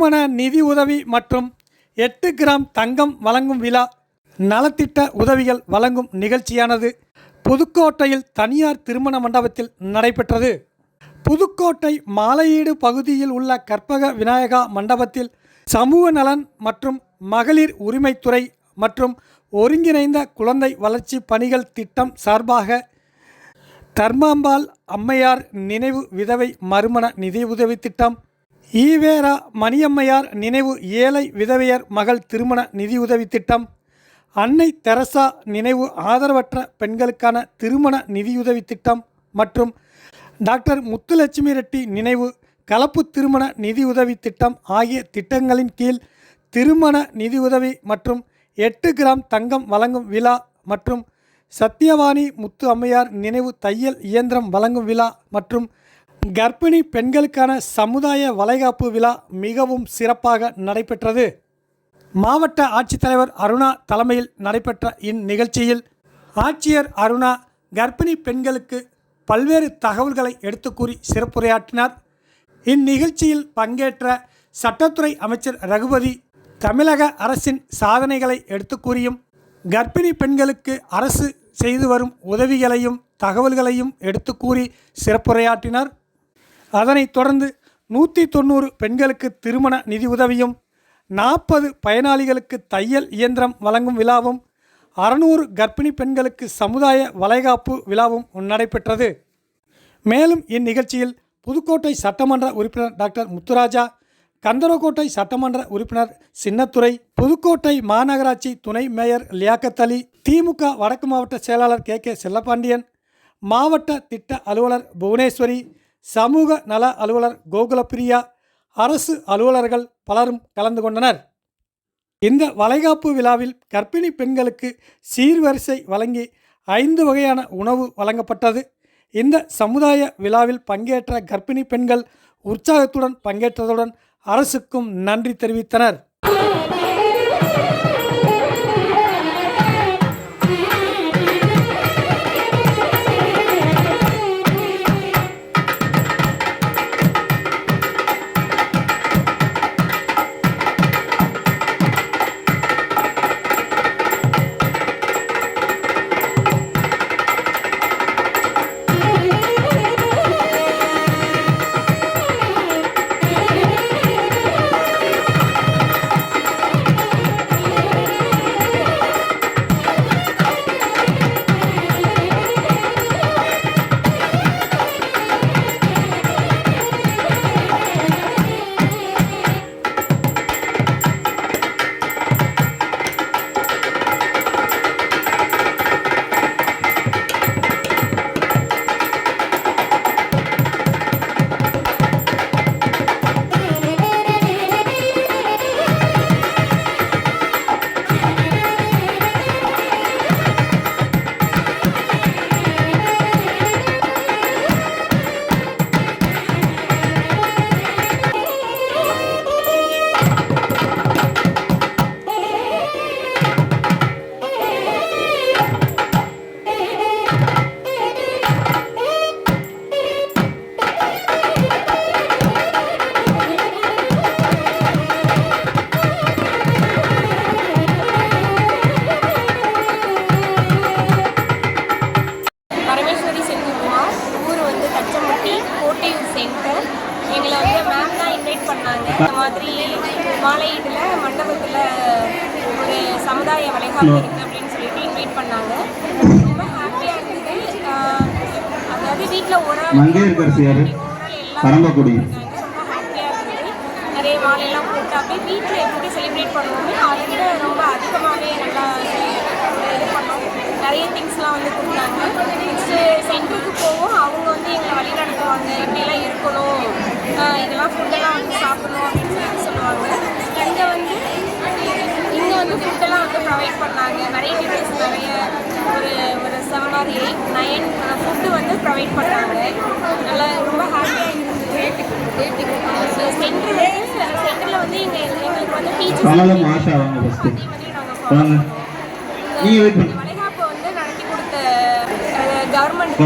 திருமண நிதி உதவி மற்றும் எட்டு கிராம் தங்கம் வழங்கும் விழா நலத்திட்ட உதவிகள் வழங்கும் நிகழ்ச்சியானது புதுக்கோட்டையில் தனியார் திருமண மண்டபத்தில் நடைபெற்றது. புதுக்கோட்டை மாலையீடு பகுதியில் உள்ள கற்பக விநாயகா மண்டபத்தில் சமூக நலன் மற்றும் மகளிர் உரிமைத்துறை மற்றும் ஒருங்கிணைந்த குழந்தை வளர்ச்சி பணிகள் திட்டம் சார்பாக தர்மாம்பாள் அம்மையார் நினைவு விதவை மறுமண நிதியுதவி திட்டம் ஈவேரா மணியம்மையார் நினைவு ஏழை விதவையர் மகள் திருமண நிதியுதவி திட்டம். அன்னை தெரசா நினைவு ஆதரவற்ற பெண்களுக்கான திருமண நிதியுதவி திட்டம் மற்றும் டாக்டர் முத்துலட்சுமி ரெட்டி நினைவு கலப்பு திருமண நிதியுதவி திட்டம் ஆகிய திட்டங்களின் கீழ் திருமண நிதியுதவி மற்றும் எட்டு கிராம் தங்கம் வழங்கும் விழா மற்றும் சத்தியவாணி முத்து அம்மையார் நினைவு தையல் இயந்திரம் வழங்கும் விழா மற்றும் கர்ப்பிணி பெண்களுக்கான சமுதாய வளைகாப்பு விழா மிகவும் சிறப்பாக நடைபெற்றது. மாவட்ட ஆட்சித்தலைவர் அருணா தலைமையில் நடைபெற்ற இந்நிகழ்ச்சியில் ஆட்சியர் அருணா கர்ப்பிணி பெண்களுக்கு பல்வேறு தகவல்களை எடுத்துக்கூறி சிறப்புரையாற்றினார். இந்நிகழ்ச்சியில் பங்கேற்ற சட்டத்துறை அமைச்சர் ரகுபதி தமிழக அரசின் சாதனைகளை எடுத்துக்கூறியும் கர்ப்பிணி பெண்களுக்கு அரசு செய்து வரும் உதவிகளையும் தகவல்களையும் எடுத்துக்கூறி சிறப்புரையாற்றினார். அதனைத் தொடர்ந்து நூற்றி தொண்ணூறு பெண்களுக்கு திருமண நிதி உதவியும் நாற்பது பயனாளிகளுக்கு தையல் இயந்திரம் வழங்கும் விழாவும் அறநூறு கர்ப்பிணி பெண்களுக்கு சமுதாய வளைகாப்பு விழாவும் நடைபெற்றது. மேலும் இந்நிகழ்ச்சியில் புதுக்கோட்டை சட்டமன்ற உறுப்பினர் டாக்டர் முத்துராஜா கந்தரக்கோட்டை சட்டமன்ற உறுப்பினர் சின்னத்துறை புதுக்கோட்டை மாநகராட்சி துணை மேயர் லியாக்கத் அலி திமுக வடக்கு மாவட்ட செயலாளர் கே கே செல்லப்பாண்டியன் மாவட்ட திட்ட அலுவலர் புவனேஸ்வரி சமூக நல அலுவலர் கோகுலப்பிரியா அரசு அலுவலர்கள் பலரும் கலந்து கொண்டனர். இந்த வளைகாப்பு விழாவில் கர்ப்பிணி பெண்களுக்கு சீர்வரிசை வழங்கி ஐந்து வகையான உணவு வழங்கப்பட்டது. இந்த சமுதாய விழாவில் பங்கேற்ற கர்ப்பிணி பெண்கள் உற்சாகத்துடன் பங்கேற்றதுடன் அரசுக்கும் நன்றி தெரிவித்தனர். இந்த மாதிரி மாலையீட்டில் மண்டபத்தில் ஒரு சமுதாய வளைகாப்பு இருக்குது அப்படின்னு சொல்லிட்டு இன்வைட் பண்ணாங்க. ரொம்ப ஹாப்பியாக இருந்தது. அதாவது வீட்டில் ஒரு ஆள் பரம்பக்குடி. ரொம்ப ஹாப்பியாக இருந்தது. நிறைய மாலையெல்லாம் போட்டு அப்படியே வீட்டில் எப்படி செலிப்ரேட் பண்ணுவோமோ அதை விட ரொம்ப அதிகமாகவே நல்லா இது பண்ணோம் நிறைய திங்ஸ்லாம் வந்து கொடுத்தாங்க. நெக்ஸ்ட்டு சென்டருக்கு போவோம். அவங்க வந்து எங்களை வழி நடத்துவாங்க இப்படிலாம் இருக்கணும் இதெல்லாம் ஃபுட்டெல்லாம் வந்து சாப்பிடணும். வந்து ஃபுட்டெல்லாம் வந்து ப்ரொவைட் பண்ணாங்க. நிறைய டீச்சர்ஸ் நிறைய ஒரு ஒரு seven or eight nine food வந்து ப்ரொவைட் பண்ணாங்க. நல்லா ரொம்ப ஹாப்பியாக இருந்தது. சென்டர் வந்து சென்டரில் வந்து எங்கள் எங்களுக்கு வந்து பண்ணு. வளைகாப்பு வந்து நடத்தி கொடுத்த கவர்மெண்ட்